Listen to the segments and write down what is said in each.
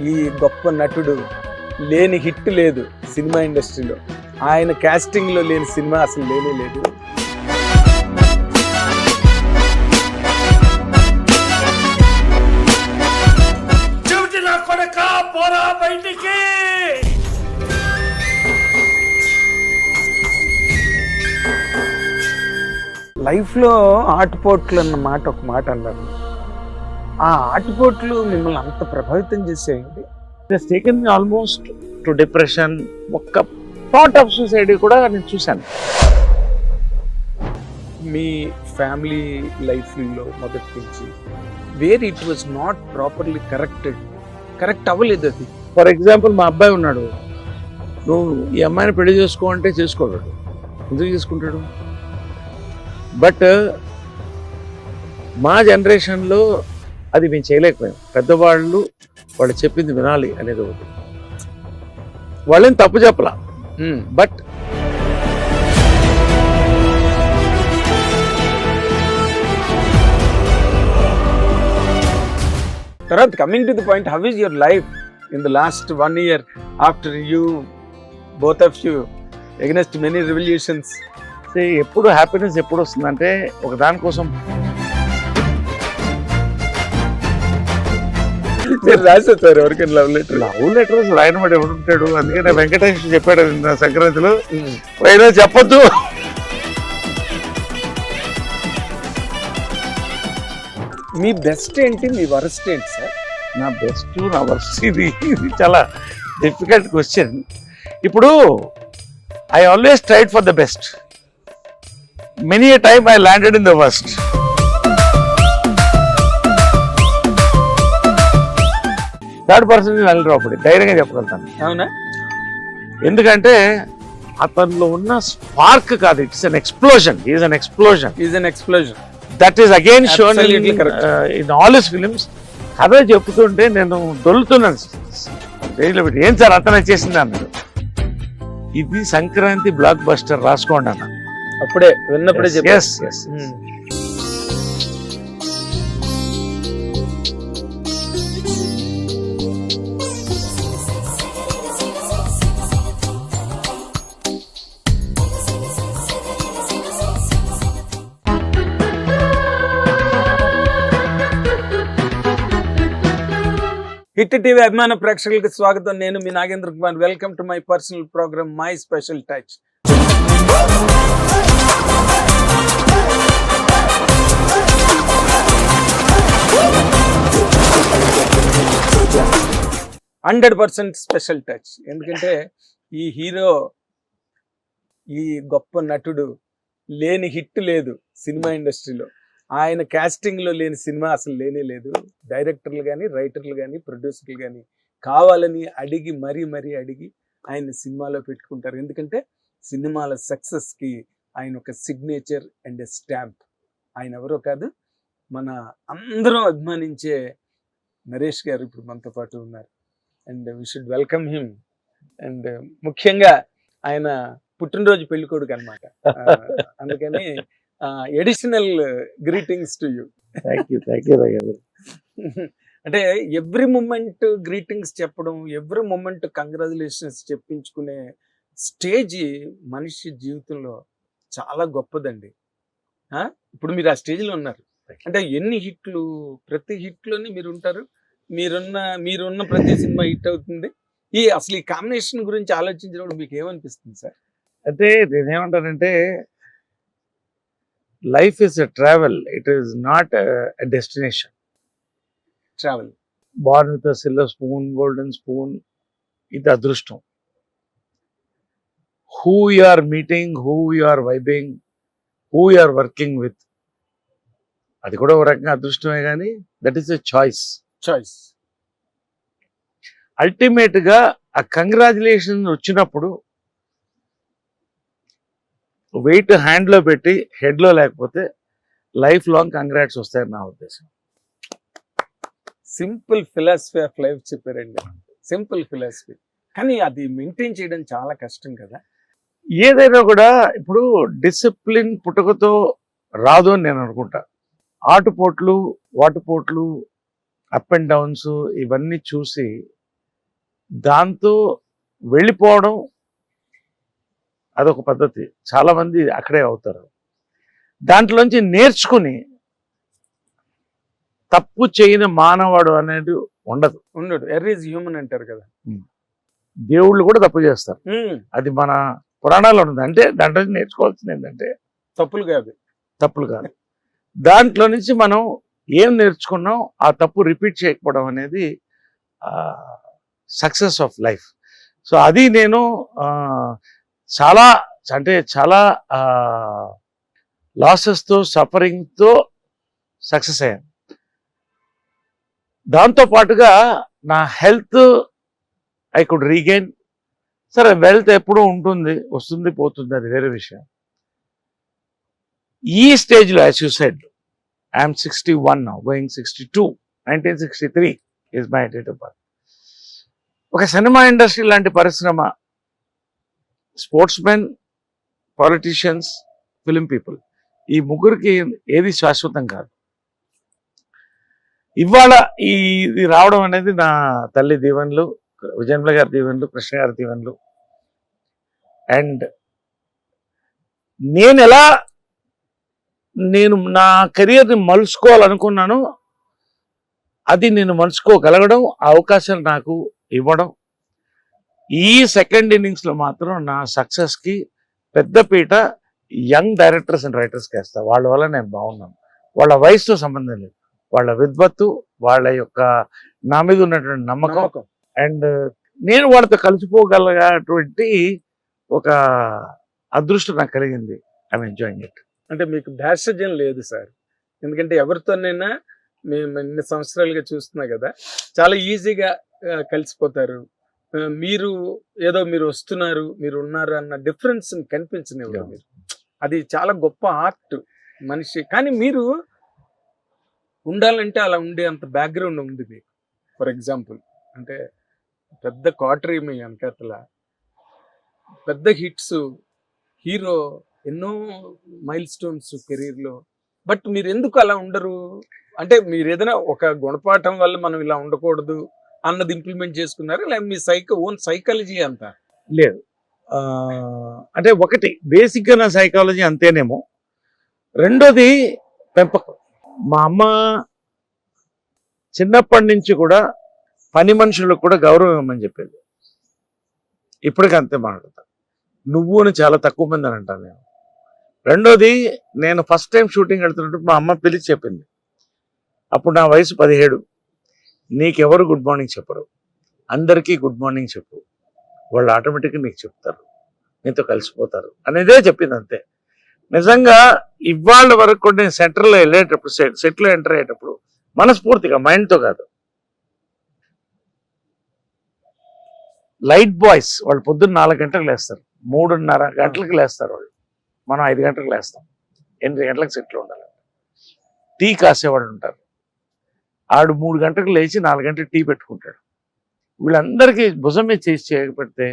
ఈ గొప్ప నటుడు లేని హిట్ లేదు సినిమా ఇండస్ట్రీలో. ఆయన casting లో లేని సినిమా అసలు లేనే లేదు. లైఫ్లో ఆటుపోట్లు అన్న మాట ఒక మాట అన్నారు. ఆ ఆటుపోట్లు మిమ్మల్ని అంత ప్రభావితం చేసేయండి. Taken me almost to depression ఒక్క థాట్ ఆఫ్ సూసైడ్ కూడా నేను చూశాను. మీ ఫ్యామిలీ లైఫ్లో మొదటి నుంచి where it was not properly corrected correct అవ్వలేదు అది. ఫర్ ఎగ్జాంపుల్ మా అబ్బాయి ఉన్నాడు. నువ్వు ఈ అమ్మాయిని పెళ్ళి చేసుకో అంటే చేసుకోడు. ఎందుకు చేసుకుంటాడు? బట్ మా జనరేషన్లో అది మేము చేయలేకపోయాం. పెద్దవాళ్ళు వాళ్ళు చెప్పింది వినాలి అనేది ఒకటి. వాళ్ళని తప్పు చెప్పలా. బట్ తర్వాత coming to the point how is your life in the last one year after you both of you against many revolutions ఎప్పుడు హ్యాపీనెస్ ఎప్పుడు వస్తుందంటే ఒక దానికోసం మీరు సార్ ఎవరికైనా లవ్ లెటర్ లవ్ లెటర్స్ రాయన వాడు ఉంటాడు? అందుకనే వెంకటేష్ చెప్పాడు నిన్న సంక్రాంతిలో. అయినా చెప్పొద్దు. మీ బెస్ట్ ఏంటి? మీ వరస్ట్ ఏంటి సార్ నా బెస్ట్ నా వర్స్ట్ ఇది ఇది చాలా డిఫికల్ట్ క్వశ్చన్ ఇప్పుడు I always tried for the best many time I landed in the worst third person వెళ్ళరు అప్పుడు ధైర్యంగా చెప్పగలుగుతాను. అవునా? ఎందుకంటే అతనిలో ఉన్న స్పార్క్ కాదు it's an explosion is an explosion is an explosion that is again shown. In all his films కథ చెప్తుంటే నేను దొల్లుతున్నాను. పెట్టి ఏం సార్ అతనే చేసింది? అన్నాడు. ఇది సంక్రాంతి బ్లాక్ బస్టర్ రాసుకోండి అన్న. అప్పుడే విన్నప్పుడే చెప్పారు. హిట్ టీవీ అభిమాన ప్రేక్షకులకు స్వాగతం. నేను మీ Nagendra Kumar. Welcome to my personal programme my special touch hundred percent special touch. ఎందుకంటే ఈ హీరో ఈ గొప్ప నటుడు లేని హిట్ లేదు సినిమా ఇండస్ట్రీలో. ఆయన క్యాస్టింగ్లో లేని సినిమా అసలు లేనే లేదు. డైరెక్టర్లు కానీ రైటర్లు కానీ ప్రొడ్యూసర్లు కానీ కావాలని అడిగి మరీ మరీ అడిగి ఆయన సినిమాలో పెట్టుకుంటారు. ఎందుకంటే సినిమాల సక్సెస్కి ఆయన ఒక సిగ్నేచర్ అండ్ స్టాంప్ ఆయన ఎవరో కాదు మన అందరం అభిమానించే నరేష్ గారు ఇప్పుడు మనతో పాటు ఉన్నారు. And we should welcome him and ముఖ్యంగా ఆయన పుట్టినరోజు పెళ్ళి కొడుకు అనమాట అందుకని additional greetings to you thank you thank you అంటే ఎవ్రీ మూమెంట్ గ్రీటింగ్స్ చెప్పడం ఎవ్రీ మూమెంట్ కంగ్రాచులేషన్స్ చెప్పించుకునే స్టేజ్ మనిషి జీవితంలో చాలా గొప్పదండి? ఇప్పుడు మీరు ఆ స్టేజ్లో ఉన్నారు. అంటే ఎన్ని హిట్లు ప్రతి హిట్లోని మీరు ఉంటారు. మీరున్న మీరున్న ప్రతి సినిమా హిట్ అవుతుంది. ఈ అసలు ఈ కాంబినేషన్ గురించి ఆలోచించినప్పుడు మీకు ఏమనిపిస్తుంది సార్? అంటే నేనేమంటానంటే life is a travel it is not a destination travel born with silver spoon golden spoon ఇది అదృష్టం. Who you are meeting who you are vibing who you are working with అది కూడా ఒక రకంగా అదృష్టమే కానీ that is a choice choice అల్టిమేట్గా ఆ కంగ్రాచులేషన్ వచ్చినప్పుడు వెయిట్ హ్యాండ్లో పెట్టి హెడ్లో లేకపోతే లైఫ్ లాంగ్ కంగ్రాట్స్ వస్తాయని నా ఉద్దేశం. సింపుల్ ఫిలాసఫీ ఆఫ్ లైఫ్ చెప్పారండి. Simple philosophy. కానీ అది మెయింటైన్ చేయడం చాలా కష్టం కదా. ఏదైనా కూడా ఇప్పుడు డిసిప్లిన్ పుట్టుకతో రాదు అని నేను అనుకుంటా. ఆటుపోట్లు వాటుపోట్లు అప్ అండ్ డౌన్స్ ఇవన్నీ చూసి దాంతో వెళ్ళిపోవడం అదొక పద్ధతి. చాలా మంది అక్కడే అవుతారు. దాంట్లోంచి నేర్చుకుని తప్పు చేయని మానవాడు అనేది ఉండదు. ఉండడు. ఎర్ర ఈజ్ హ్యూమన్ అంటారు కదా. దేవుళ్ళు కూడా తప్పు చేస్తారు. అది మన పురాణాల్లో ఉంది అంటే దాంట్లో నుంచి నేర్చుకోవాల్సింది ఏంటంటే తప్పులు కాదు. తప్పులు కాదు. దాంట్లో నుంచి మనం ఏం నేర్చుకున్నాం ఆ తప్పు రిపీట్ చేయకపోవడం అనేది సక్సెస్ ఆఫ్ లైఫ్. సో అది నేను చాలా అంటే చాలా లాసెస్తో సఫరింగ్తో సక్సెస్ అయ్యాను. దాంతో పాటుగా నా హెల్త్ ఐ కుడ్ రీగైన్ సరే వెల్త్ ఎప్పుడూ ఉంటుంది వస్తుంది పోతుంది అది వేరే విషయం. ఈ స్టేజ్లో as you said I'm sixty one going sixty two nineteen sixty three is my date of birth ఒక సినిమా ఇండస్ట్రీ లాంటి పరిశ్రమ sportsmen politicians film people. ఈ ముగ్గురికి ఏది శాశ్వతం కాదు. ఇవాళ ఈ ఇది రావడం అనేది నా తల్లి దీవెనలు విజయన్ల గారి దీవెనలు కృష్ణ గారి దీవెనలు. అండ్ నేను ఎలా నేను నా కెరియర్ని మలుచుకోవాలనుకున్నాను అది నేను మలుచుకోగలగడం అవకాశాలు నాకు ఇవ్వడం ఈ సెకండ్ ఇన్నింగ్స్లో మాత్రం నా సక్సెస్కి పెద్దపీట యంగ్ డైరెక్టర్స్ అండ్ రైటర్స్కి వేస్తా. వాళ్ళ వల్ల నేను బాగున్నాను. వాళ్ళ వయసుతో సంబంధం లేదు. వాళ్ళ విద్వత్తు వాళ్ళ యొక్క నా మీద ఉన్నటువంటి నమ్మకం అండ్ నేను వాళ్ళతో కలిసిపోగలగటువంటి ఒక అదృష్టం నాకు కలిగింది. ఐఎమ్ ఎంజాయింగ్ ఇట్ అంటే మీకు భేషజం లేదు సార్. ఎందుకంటే ఎవరితోనైనా మేము ఎన్ని సంవత్సరాలుగా చూస్తున్నా కదా. చాలా ఈజీగా కలిసిపోతారు. మీరు ఏదో మీరు వస్తున్నారు మీరు ఉన్నారు అన్న డిఫరెన్స్ కనిపించనివ్వదు మీరు. అది చాలా గొప్ప ఆర్ట్ మనిషి. కానీ మీరు ఉండాలంటే అలా ఉండే అంత బ్యాక్గ్రౌండ్ ఉంది మీకు. ఫర్ ఎగ్జాంపుల్ అంటే పెద్ద క్వార్టరీ మీ వెనకాతల పెద్ద హిట్స్ హీరో ఎన్నో మైల్ స్టోన్స్ కెరీర్లో బట్ మీరు ఎందుకు అలా ఉండరు? అంటే మీరు ఏదైనా ఒక గుణపాఠం వల్ల మనం ఇలా ఉండకూడదు. అన్నది ఇంప్లిమెంట్ చేసుకున్నారు? లేదా మీ సైకో ఓన్ సైకాలజీ అంత? లేదు. అంటే ఒకటి బేసిక్గా నా సైకాలజీ అంతేనేమో. రెండోది పెంపకం. మా అమ్మ చిన్నప్పటి నుంచి కూడా పని మనుషులకు కూడా గౌరవం ఇవ్వమని చెప్పేది. ఇప్పటికీ అంతే మాట్లాడతా నువ్వు అని చాలా తక్కువ మంది అని అంటాను నేను. రెండోది నేను ఫస్ట్ టైం షూటింగ్ వెళ్తున్నప్పుడు మా అమ్మ పిలిచి చెప్పింది. అప్పుడు నా వయసు పదిహేడు. నీకెవరు గుడ్ మార్నింగ్ చెప్పరు. అందరికీ గుడ్ మార్నింగ్ చెప్పు. వాళ్ళు ఆటోమేటిక్గా నీకు చెప్తారు. నీతో కలిసిపోతారు. అనేదే చెప్పింది అంతే. నిజంగా ఇవాళ వరకు కూడా నేను సెంటర్లో వెళ్ళేటప్పుడు సెట్ సెట్లో ఎంటర్ అయ్యేటప్పుడు మనస్ఫూర్తిగా మైండ్తో కాదు. లైట్ బాయ్స్ వాళ్ళు పొద్దున్న నాలుగు గంటలకు లేస్తారు. మూడున్నర గంటలకు లేస్తారు వాళ్ళు. మనం ఐదు గంటలకు లేస్తాం. ఎనిమిది గంటలకు సెట్లో ఉండాలి టీ కాసేవాళ్ళు ఉంటారు. ఆడు మూడు గంటలకు లేచి నాలుగు గంటలకు టీ పెట్టుకుంటాడు. వీళ్ళందరికీ భుజం మీద చేసి చేయకపోతే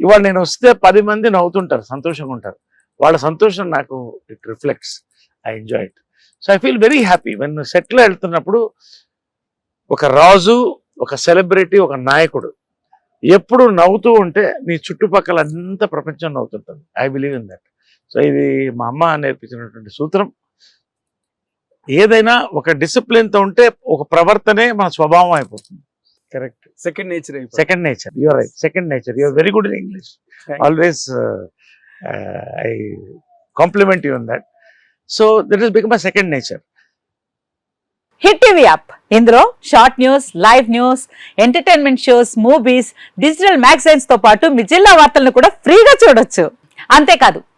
ఇవాళ నేను వస్తే పది మంది నవ్వుతుంటారు సంతోషంగా ఉంటారు. వాళ్ళ సంతోషం నాకు it reflects. I enjoy it. So I feel very happy. When సెట్లో వెళ్తున్నప్పుడు ఒక రాజు ఒక సెలబ్రిటీ ఒక నాయకుడు ఎప్పుడు నవ్వుతూ ఉంటే నీ చుట్టుపక్కల అంత ప్రపంచం నవ్వుతుంటుంది. I believe in that. So ఇది మా అమ్మ నేర్పించినటువంటి సూత్రం. ఏదైనా ఒక డిసిప్లిన్తో ఉంటే ఒక ప్రవర్తనే మన స్వభావం అయిపోతుంది. Correct second nature second nature you're right second nature you're very good in English always I compliment you in that so that is become a second nature hit TV app ఇందులో short news live news entertainment shows movies digital మ్యాగజైన్స్తో పాటు మీ జిల్లా వార్తలను కూడా ఫ్రీగా చూడొచ్చు. అంతేకాదు